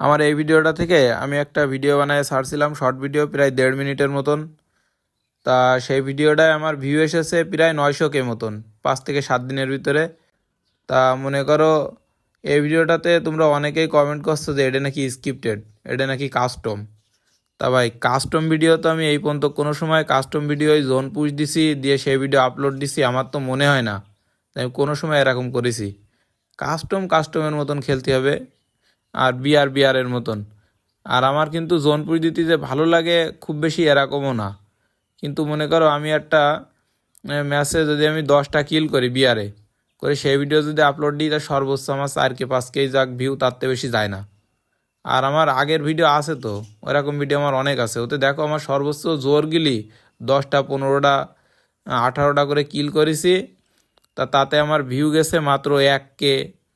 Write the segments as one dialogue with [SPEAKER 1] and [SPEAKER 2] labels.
[SPEAKER 1] আমার এই ভিডিওটা থেকে আমি একটা ভিডিও বানায় ছাড়ছিলাম শর্ট ভিডিও প্রায় দেড় মিনিটের মতন। তা সেই ভিডিওটায় আমার ভিউ এসেছে প্রায় নয়শো কে মতন, পাঁচ থেকে সাত দিনের ভিতরে। তা মনে করো, এই ভিডিওটাতে তোমরা অনেকেই কমেন্ট করছ যে এটা নাকি স্ক্রিপ্টেড এটা নাকি কাস্টম তা ভাই কাস্টম ভিডিও তো আমি এই পর্যন্ত কোনো সময় কাস্টম ভিডিও জোন পুশ দিছি, দিয়ে সেই ভিডিও আপলোড দিছি, আমার তো মনে হয় না। তাই আমি কোনো সময় এরকম করেছি। কাস্টম কাস্টমের মতন খেলতে হবে। আর বিআর বিআরের মতন। আর আমার কিন্তু জোন দিতে যে ভালো লাগে খুব বেশি এরকমও না। কিন্তু মনে করো আমি একটা ম্যাচে যদি আমি দশটা কিল করি বিয়ারে করে সেই ভিডিও যদি আপলোড দিই, তা সর্বোচ্চ আমার চার কে পাঁচ কে যাক ভিউ তার বেশি যায় না। আর আমার আগের ভিডিও আছে তো ওরকম ভিডিও আমার অনেক আছে। ওতে দেখো আমার সর্বোচ্চ জোর গিলি দশটা, পনেরোটা আঠারোটা করে কিল করেছি। তা তাতে আমার ভিউ গেছে মাত্র এক কে,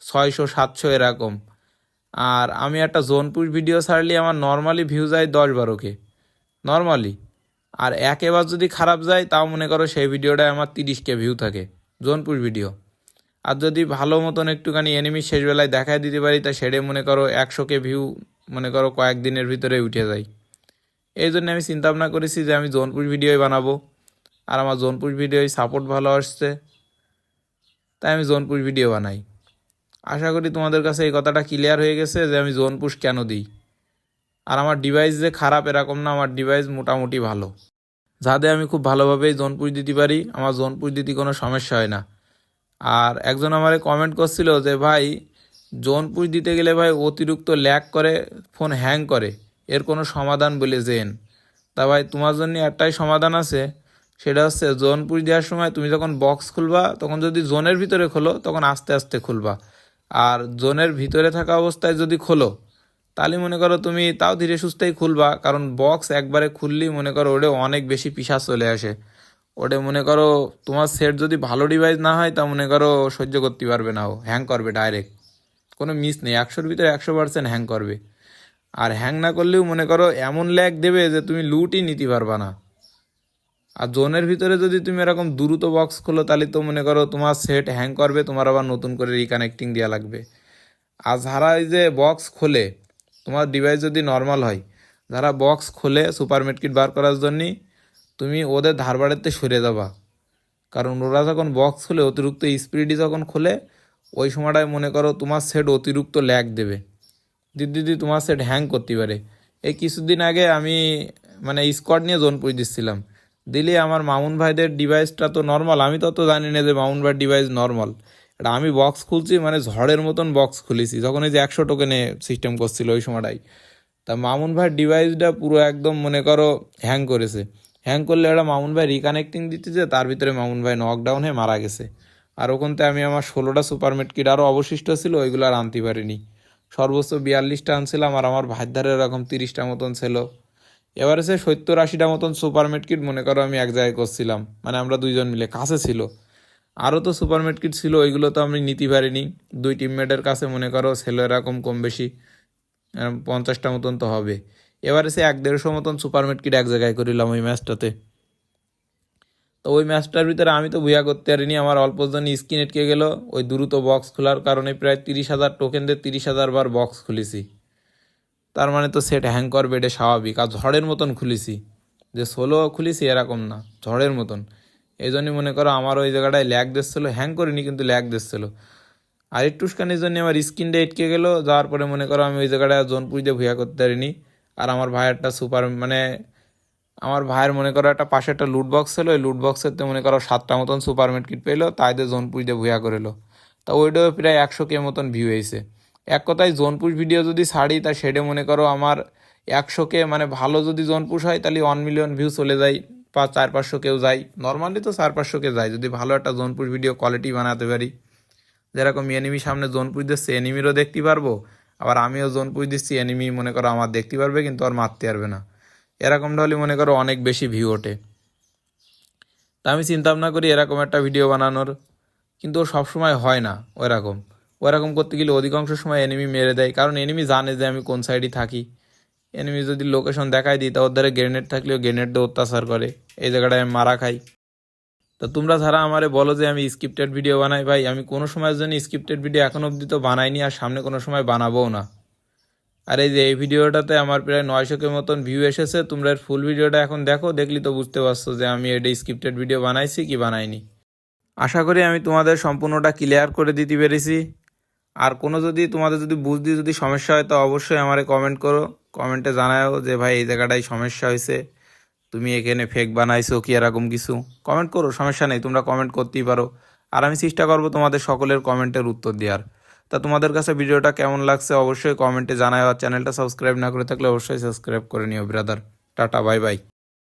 [SPEAKER 1] ছয়শো, সাতশো এরকম। আর আমি একটা জোন জোনপুর ভিডিও ছাড়লে আমার নর্মালি ভিউ যায় দশ বারোকে। নর্মালি আর একেবার যদি খারাপ যায়, তাও মনে করো সেই ভিডিওটায় আমার তিরিশকে ভিউ থাকে জোন জোনপুর ভিডিও আর যদি ভালো মতন একটুখানি এনিমি শেষবেলায় দেখায় দিতে পারি, তা সেটা মনে করো একশোকে ভিউ মনে করো কয়েকদিনের ভিতরে উঠে যায়। এই জন্য আমি চিন্তা ভাবনা করেছি যে আমি জোনপুর ভিডিওই বানাবো। আর আমার জোনপুর ভিডিওয় সাপোর্ট ভালো আসছে। তাই আমি জোনপুর ভিডিও বানাই। আশা করি তোমাদের কাছে এই কথাটা ক্লিয়ার হয়ে গেছে যে আমি জোন পুশ কেন দিই। আর আমার ডিভাইস যে খারাপ এরকম না, আমার ডিভাইস মোটামুটি ভালো। যাতে আমি খুব ভালোভাবেই জোন পুশ দিতে পারি, আমার জোন পুশ দিতে কোনো সমস্যা হয় না। আর একজন আমারে কমেন্ট করছিল যে, ভাই জোন পুশ দিতে গেলে ভাই অতিরিক্ত ল্যাগ করে ফোন হ্যাং করে। এর কোনো সমাধান বলে যেন তা ভাই, তোমার জন্য একটাই সমাধান আছে। সেটা হচ্ছে জোন পুশ দেওয়ার সময় তুমি যখন বক্স খুলবা, তখন যদি জোনের ভিতরে খোলো, তখন আস্তে আস্তে খুলবা। আর জোনের ভিতরে থাকা অবস্থায় যদি খোলো, তাহলে মনে করো তুমি তাও ধীরে সুস্থেই খুলবা, কারণ বক্স একবারে খুললেই মনে করো ওটা অনেক বেশি পিসা চলে আসে। ওটা মনে করো তোমার সেট যদি ভালো ডিভাইস না হয়, তা মনে করো সহ্য করতে পারবে না ও হ্যাং করবে ডাইরেক্ট কোনো মিস নেই, একশোর ভিতরে একশো পার্সেন্ট হ্যাং করবে। আর হ্যাং না করলেও মনে করো এমন ল্যাগ দেবে যে তুমি লুটই নিতে পারবা না। আর জোনের ভিতরে যদি তুমি এরকম দ্রুত বক্স খোলো, তাহলে তো মনে করো তোমার সেট হ্যাং করবে, তোমার আবার নতুন করে রিকানেক্টিং দেওয়া লাগবে। আর যারা এই যে বক্স খোলে, তোমার ডিভাইস যদি নর্মাল হয়, যারা বক্স খোলে সুপার মেটকিট বার করার জন্যে, তুমি ওদের ধারবাড়েতে সরে যাবা। কারণ ওরা যখন বক্স খোলে, অতিরিক্ত স্পিডই যখন খোলে, ওই সময়টায় মনে করো তোমার সেট অতিরিক্ত ল্যাগ দেবে। দিদি দিদি তোমার সেট হ্যাং করতে পারে। এই কিছুদিন আগে আমি মানে স্কোয়াড নিয়ে জোন পুজ দিচ্ছিলাম দিলে আমার মামুন ভাইদের ডিভাইসটা তো নর্মাল আমি তো তো জানি না যে মামুন ভাইয়ের ডিভাইস নর্মাল এটা আমি বক্স খুলছি মানে ঝড়ের মতন বক্স খুলেছি। যখন এই যে একশো টোকেনে সিস্টেম করছিল ওই সময়টাই। তা মামুন ভাইয়ের ডিভাইসটা পুরো একদম মনে করো হ্যাং করেছে। হ্যাং করলে ওটা মামুন ভাই রিকানেক্টিং দিতেছে, তার ভিতরে মামুন ভাই নকডাউন হয়ে মারা গেছে। আর ওখানতে আমি আমার ষোলোটা সুপার কিট আরও অবশিষ্ট ছিল, ওইগুলো আর আনতে পারিনি। সর্বোচ্চ বিয়াল্লিশটা আনছিলাম, আর আমার ভাইয়ের ধারে এরকম তিরিশটা মতন ছিল। এবারে সে সত্তর আশিটা মতন সুপার কিট, মনে করো আমি এক জায়গায় করছিলাম। মানে আমরা দুইজন মিলে, কাছে ছিল। আরও তো সুপার কিট ছিল, ওইগুলো তো আমি নিতে পারিনি। দুই টিমমেটের কাছে মনে করো ছিল এরকম কম বেশি পঞ্চাশটা মতন তো হবে। এবারে সে এক দেড়শো মতন সুপার কিট এক জায়গায় করিলাম ওই ম্যাচটাতে। তো ওই ম্যাচটার ভিতরে আমি তো ভুয়া করতে পারিনি, আমার অল্প জন স্ক্রিন এটকে গেল। ওই দ্রুত বক্স খোলার কারণে প্রায় তিরিশ হাজার টোকেন দিয়ে তিরিশ হাজার বার বক্স খুলেছি। তার মানে তো সেট হ্যাং করবে এটা স্বাভাবিক। আর ঝড়ের মতন খুলেছি। যে সোলো খুলেছি এরকম না, ঝড়ের মতন। এই জন্যই মনে করো আমার ওই জায়গাটায় ল্যাগ দিচ্ছিল হ্যাং করিনি কিন্তু ল্যাগ দিচ্ছিল। আর একটুখানির জন্য আমার স্ক্রিনটা এটকে গেল, যাওয়ার পরে মনে করো আমি ওই জায়গাটায় জোন দিয়ে ভুয়া করতে পারিনি। আর আমার ভাইয়েরটা সুপার মানে আমার ভাইয়ের মনে করো একটা পাশে একটা লুট বক্স ছিল ওই লুট তো মনে করো সাতটা মতন সুপার কিট পেল তাইদের জোন পুজতে ভুয়া করিলো। তা ওইটাও প্রায় একশো কে মতন ভিউ হয়েছে। এক কথায় জোনপুশ ভিডিও যদি ছাড়ি, তা সেটা মনে করো আমার একশোকে মানে ভালো যদি জোনপুশ হয়, তাহলে ওয়ান মিলিয়ন ভিউ চলে যায় বা চার পাঁচশো কেউ যায়। নর্মালি তো চার পাঁচশোকে যায়, যদি ভালো একটা জোনপুশ ভিডিও কোয়ালিটি বানাতে পারি। যেরকম এনিমি সামনে জোনপুশ দিচ্ছে এনিমিরও দেখতে পারব, আবার আমিও জোনপুশ দিচ্ছি এনিমি মনে করো আমার দেখতে পারবে, কিন্তু আর মারতে পারবে না। এরকমটা হলে মনে করো অনেক বেশি ভিউ ওঠে। তা আমি চিন্তা ভাবনা করি এরকম একটা ভিডিও বানানোর, কিন্তু সবসময় হয় না ওইরকম। ওরকম করতে গেলে অধিকাংশ সময় এনিমি মেরে দেয়। কারণ এনিমি জানে যে আমি কোন সাইডে থাকি। এনিমি যদি লোকেশন দেখায় দিই তা ওর দ্বারা গ্রেনেড থাকলেও গ্রেনেড দিয়ে অত্যাচার করে। এই জায়গাটায় আমি মারা খাই। তো তোমরা যারা আমারে বলো যে আমি স্ক্রিপ্টেড ভিডিও বানাই, ভাই, আমি কোনো সময়ের জন্য স্ক্রিপ্টেড ভিডিও এখন অবধি তো বানাইনি আর সামনে কোনো সময় বানাবোও না। আর এই যে এই ভিডিওটাতে আমার প্রায় নয়শো কে মতন ভিউ এসেছে, তোমরা এর ফুল ভিডিওটা এখন দেখো দেখলি তো বুঝতে পারছ যে আমি এটা স্ক্রিপ্টেড ভিডিও বানাইছি কি বানাইনি। আশা করি আমি তোমাদের সম্পূর্ণটা ক্লিয়ার করে দিতে পেরেছি। আর কোনো যদি তোমাদের যদি বুঝতে যদি সমস্যা হয়, তো অবশ্যই আমারে কমেন্ট করো। কমেন্টে জানাও যে, ভাই, এই জায়গাটায় সমস্যা হয়েছে। তুমি এখানে ফেক বানাইছো, কি এরকম কিছু? কমেন্ট করো, সমস্যা নেই, তোমরা কমেন্ট করতেই পারো। আর আমি চেষ্টা করব তোমাদের সকলের কমেন্টের উত্তর দেওয়ার। তা তোমাদের কাছে ভিডিওটা কেমন লাগছে অবশ্যই কমেন্টে জানাও আর চ্যানেলটা সাবস্ক্রাইব না করে থাকলে অবশ্যই সাবস্ক্রাইব করে নিও ব্রাদার টাটা বাই বাই